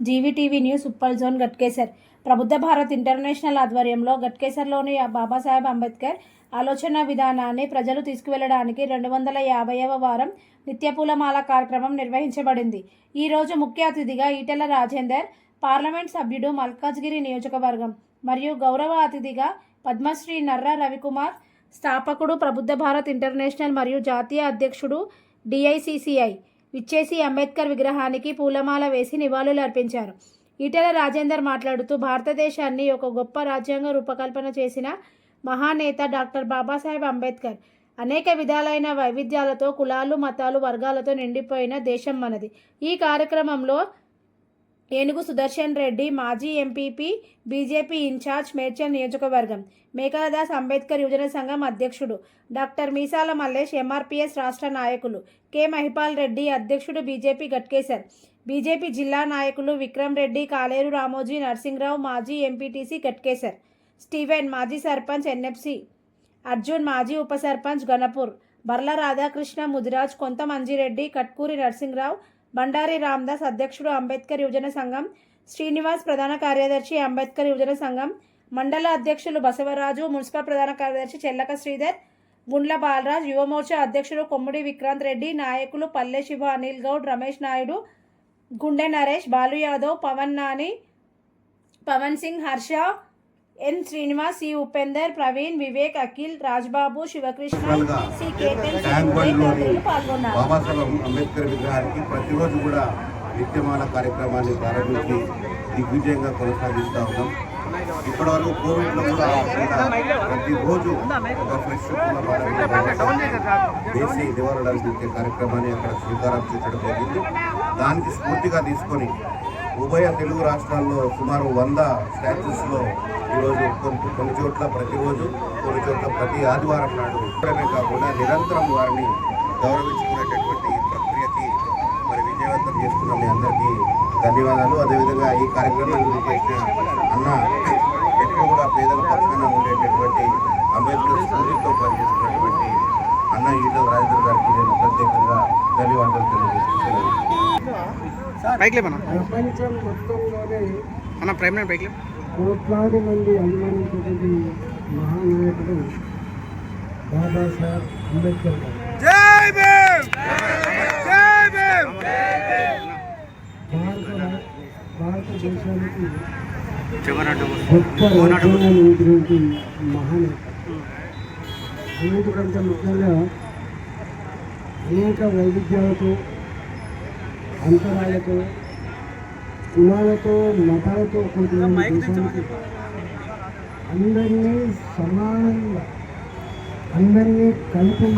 GVTV news Uppal zone Ghatkesar. Prabuddha Bharat international ఆధ్వర్యంలో గట్కేసర్లోని బాబాసాహెబ్ అంబేద్కర్ ఆలోచన విధానాన్ని ప్రజలు తీసుకువెళ్ళడానికి రెండు వందల యాభైవ వారం నిత్యపూలమాల కార్యక్రమం నిర్వహించబడింది. ఈరోజు ముఖ్య అతిథిగా ఈటెల రాజేందర్ పార్లమెంట్ సభ్యుడు మల్కాజ్గిరి నియోజకవర్గం మరియు గౌరవ అతిథిగా పద్మశ్రీ నర్ర రవికుమార్ స్థాపకుడు ప్రబుద్ధ భారత్ ఇంటర్నేషనల్ మరియు జాతీయ అధ్యక్షుడు డిఐసిసిఐ. విచ్చేసి అంబేద్కర్ విగ్రహానికి పూలమాల వేసి నివాళులు అర్పించారు. ఈటెల రాజేందర్ మాట్లాడుతూ భారతదేశాన్ని ఒక గొప్ప రాజ్యాంగ రూపకల్పన చేసిన మహానేత డాక్టర్ బాబాసాహెబ్ అంబేద్కర్ అనేక విధాలైన వైవిధ్యాలతో కులాలు మతాలు వర్గాలతో నిండిపోయిన దేశం మనది. ఈ కార్యక్రమంలో ఏనుగు సుదర్శన్ రెడ్డి మాజీ ఎంపీపీ బీజేపీ ఇన్ఛార్జ్ మేడ్చల్ నియోజకవర్గం. మేకలదాస్ అంబేద్కర్ యువజన సంఘం అధ్యక్షుడు. డాక్టర్ మీసాల మల్లేష్ ఎంఆర్పీఎస్ రాష్ట్ర నాయకులు. కె. మహిపాల్ రెడ్డి అధ్యక్షుడు బీజేపీ గట్కేసర్. బీజేపీ జిల్లా నాయకులు విక్రమ్ రెడ్డి కాలేరు రామోజీ నరసింహరావు మాజీ ఎంపీటీసీ గట్కేసర్. స్టీవెన్ మాజీ సర్పంచ్ ఎన్ఎఫ్సి. అర్జున్ మాజీ ఉప సర్పంచ్ గణపూర్. బర్ల రాధాకృష్ణ ముదిరాజ్ కొంత మంజిరెడ్డి కట్కూరి నరసింహరావు బండారి రామ్దాస్ అధ్యక్షుడు అంబేద్కర్ యువజన సంఘం శ్రీనివాస్ ప్రధాన కార్యదర్శి అంబేద్కర్ యువజన సంఘం మండల అధ్యక్షులు బసవరాజు మున్సిపల్ ప్రధాన కార్యదర్శి చెల్లక శ్రీధర్ గుండ్ల బాలరాజ్ యువమోర్చా అధ్యక్షుడు కొమ్ముడి విక్రాంత్ రెడ్డి నాయకులు పల్లె Shiva Anil Goud Ramesh Naidu Gunde Naresh Balu Yadav Pavan Nani Pavan Singh Harsha N Srinivas C Upender Praveen Vivek Akhil Rajbabu Sivakrishna C పాల్గొన్నారు. బాబాసాహెబ్ అంబేద్కర్ విగ్రహానికి ప్రతిరోజు కూడా నిత్యమాల కార్యక్రమాన్ని ప్రారంభించి దిగ్విజయంగా కొనసాగిస్తూ ఉన్నాం. ఇప్పటివరకు కోవిడ్లో కూడా ప్రతిరోజు ఒక ఫ్రెష్ దేశీ నివారణ అందించే కార్యక్రమాన్ని అక్కడ శ్రీకారం చుట్టడం జరిగింది. దానికి స్ఫూర్తిగా తీసుకొని ఉభయ తెలుగు రాష్ట్రాల్లో సుమారు వంద స్టాచ్యూస్లో ఈరోజు కొన్ని కొన్ని చోట్ల ప్రతిరోజు కొన్ని చోట్ల ప్రతి ఆదివారం నాడు ఇక్కడమే కాకుండా నిరంతరం వారిని గౌరవించుకునేటటువంటి ప్రక్రియకి మరి విజయవంతం చేస్తున్న మీ అందరికీ ధన్యవాదాలు. అదేవిధంగా ఈ కార్యక్రమాన్ని చేసిన అన్న ఎక్కువ కూడా పేదల పక్షాన ఉండేటటువంటి అంబేద్కర్ స్ఫూర్తితో పనిచేస్తున్నటువంటి అన్న ఈటల రాజేంద్ర గారికి నేను ప్రత్యేకంగా ధన్యవాదాలు తెలియజేస్తున్నాను. బైక్ లేపనా? ప్రపంచం మొత్తంలోనే అన్న ప్రైమ్ నైన్ బైక్ లేపు. కోట్లాది మంది అభిమానించేటువంటి మహానాయకుడు బాబాసాహెబ్ అంబేద్కర్ భారత భారతదేశానికి గొప్ప ఇచ్చినటువంటి మహానేత అన్నిటికంటే ముఖ్యంగా అనేక వైవిధ్యాలతో అంతరాలతో కులాలతో మతాలతో అందరినీ సమానంగా అందరినీ కలిపి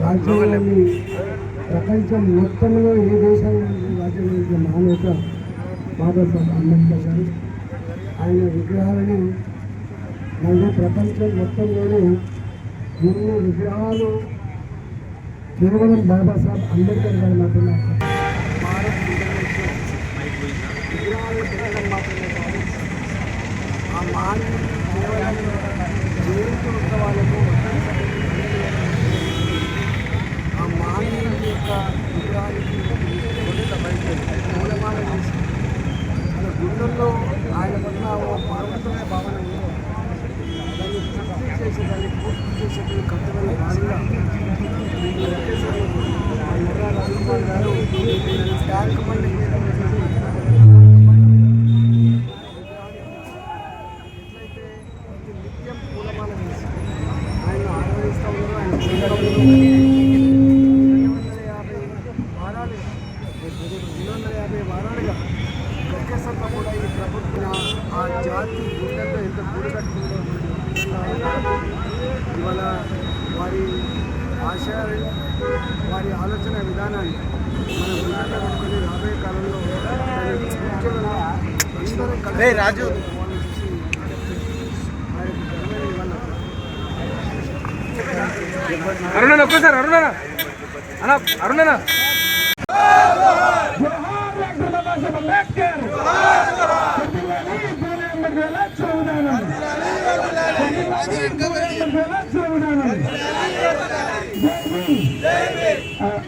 రాజ్యాంగాన్ని ప్రపంచం మొత్తంలో ఏ దేశానికి రాజ్యాంగం మానేత బాబాసాహెబ్ అంబేద్కర్ గారు. ఆయన విగ్రహాలని మళ్ళీ ప్రపంచం మొత్తంలోనే ఎన్నో విగ్రహాలు కేవలం బాబాసాహెబ్ అంబేద్కర్ గారు మాత్రమే భారత్ ఇంటర్నేషనల్ విగ్రహాలు పెట్టడం మాత్రమే కాదు ఆ మహనీయులు కేవలం జయంతి ఉత్సవాలకు ఆ మహనీయుల యొక్క విగ్రహానికి మూలమాల వేసి మన గుండెల్లో ఆయన పట్ల ఓ పర్వతమే భావన ఉంది దాన్ని పూర్తి చేసి దాన్ని పూర్తి చేసేటువంటి కర్తవ్యంలో భాగంగా ఈ వెంకటేశ్వర నర్రా రవికుమార్ గారు ట్యాంక్ బండి మీద ఎట్లయితే నిత్యం పూలమాల వేసి ఆయన ఆరాధిస్తూ ఉన్నారు ఆయన రెండు వందల యాభై వారాలు రెండు వందల యాభై వారాలుగా గట్కేసర్లో కూడా ఈ ప్రభుత్వం ఆ జాతి గుండెల్లో ఎంత గూడు కట్టుకుందో ఇవాళ వారి ఆశయాలు వారి ఆలోచన విధానాన్ని మన గుండెల్లో పెట్టుకొని రాబోయే కాలంలో దాన్ని కలిసి అరుణ ఒక్కసారి అరుణ అన్న అరుణ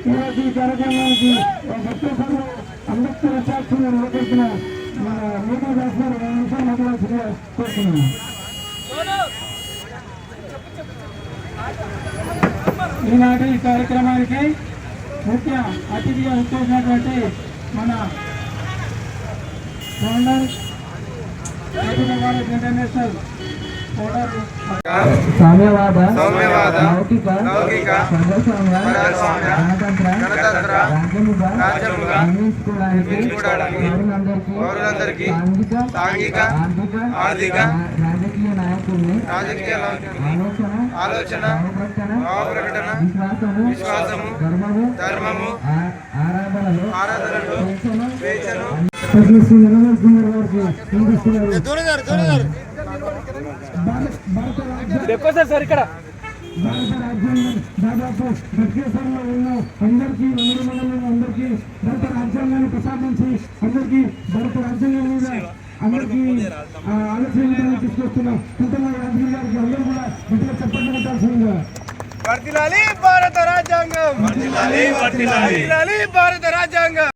ఈరోజు ఈ కార్యక్రమానికి అంబేద్కర్ అవకాశం నిలబెట్టిన మన మోడీ దాస్ గారు రెండు నిమిషాలు మాట్లాడాల్సిందిగా కోరుతున్నాను ఈనాటి ఈ కార్యక్రమానికి ముఖ్య అతిథిగా వచ్చేసినటువంటి మన ఫౌండర్ అఖిల ఇంటర్నేషనల్ సామ్యవాద లౌకిక ప్రజాస్వామ్య గణతంత్ర నిర్మించుకోవడానికి పౌరులందరికీ సాంఘిక ఆర్థిక రాజకీయ నాయకుల్ని ఆలోచన భావప్రకటన, విశ్వాసము విశ్వాసము, ధర్మము ధర్మము, ఆరాధనలు ఆరాధనలు, స్వేచ్ఛను స్వేచ్ఛను ఎక్కువ సార్ సార్ ఇక్కడ. భారత రాజ్యాంగం దాదాపు గట్కేశ్వరంలో ఉన్న అందరికీ నందరి మండలం అందరికీ భారత రాజ్యాంగాన్ని ప్రసాదించి అందరికీ భారత రాజ్యాంగం మీద అందరికీ ఆలోచన తీసుకొస్తున్నాం కొంతమంది రాజకీయ గారికి అందరూ కూడా గట్టిగా చెప్పండి పెట్టాల్సిందిగా వర్తిలాలి భారత రాజ్యాంగం. వర్తిలాలి భారత రాజ్యాంగం.